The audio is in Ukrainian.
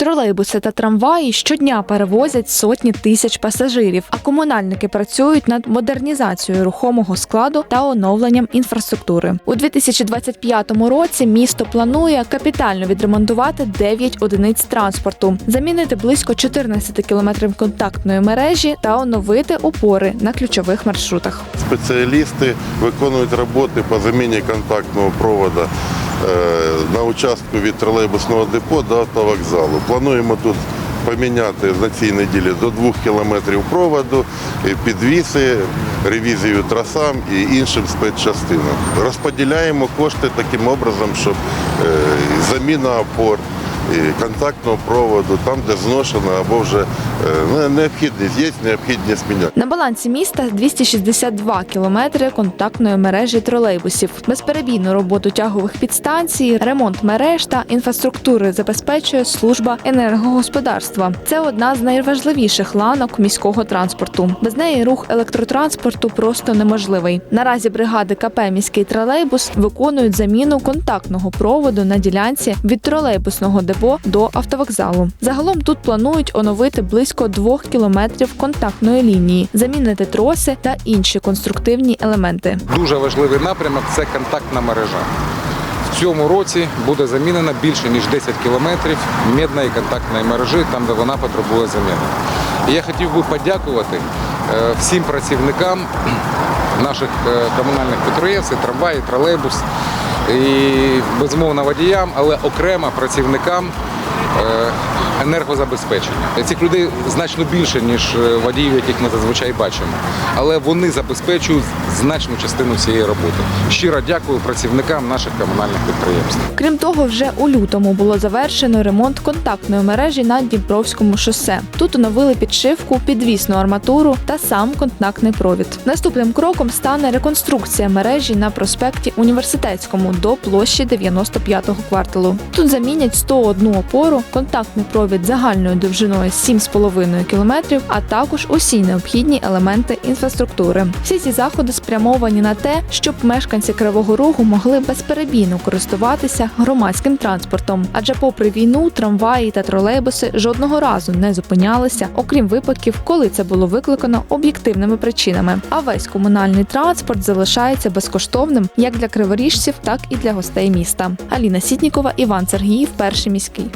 Тролейбуси та трамваї щодня перевозять сотні тисяч пасажирів, а комунальники працюють над модернізацією рухомого складу та оновленням інфраструктури. У 2025 році місто планує капітально відремонтувати 9 одиниць транспорту, замінити близько 14 кілометрів контактної мережі та оновити опори на ключових маршрутах. Спеціалісти виконують роботи по заміні контактного проводу на участку від тролейбусного депо до автовокзалу. Плануємо тут поміняти на цій неділі до 2 кілометрів проводу, підвіси, ревізію трасам і іншим спецчастинам. Розподіляємо кошти таким образом, щоб е, заміна опор. Контактного проводу, там, де зношено або вже е, ну, необхідність є, необхідність міняти. На балансі міста 262 кілометри контактної мережі тролейбусів. Безперебійну роботу тягових підстанцій, ремонт мереж та інфраструктури забезпечує служба енергогосподарства. Це одна з найважливіших ланок міського транспорту. Без неї рух електротранспорту просто неможливий. Наразі бригади КП міський тролейбус виконують заміну контактного проводу на ділянці від тролейбусного депо до автовокзалу. Загалом тут планують оновити близько двох кілометрів контактної лінії, замінити троси та інші конструктивні елементи. Дуже важливий напрямок це контактна мережа. В цьому році буде замінено більше ніж 10 кілометрів мідної контактної мережі, там де вона потребує заміни. І я хотів би подякувати е, всім працівникам наших е, комунальних підприємств, і трамвай, і тролейбус, і безумовно водіям, але окремо працівникам енергозабезпечення. Цих людей значно більше, ніж е, водіїв, яких ми зазвичай бачимо. Але вони забезпечують значну частину цієї роботи. Щиро дякую працівникам наших комунальних підприємств. Крім того, вже у лютому було завершено ремонт контактної мережі на Дніпровському шосе. Тут оновили підшивку, підвісну арматуру та сам контактний провід. Наступним кроком стане реконструкція мережі на проспекті Університетському до площі 95-го кварталу. Тут замінять 101 опору, контактний провід загальною довжиною 7,5 км, а також усі необхідні елементи інфраструктури. Всі ці заходи спрямовані на те, щоб мешканці Кривого Рогу могли безперебійно користуватися громадським транспортом. Адже, попри війну, трамваї та тролейбуси жодного разу не зупинялися, окрім випадків, коли це було викликано об'єктивними причинами. А весь комунальний транспорт залишається безкоштовним як для криворіжців, так і для гостей міста. Аліна Сітнікова, Іван Сергіїв, перший міський.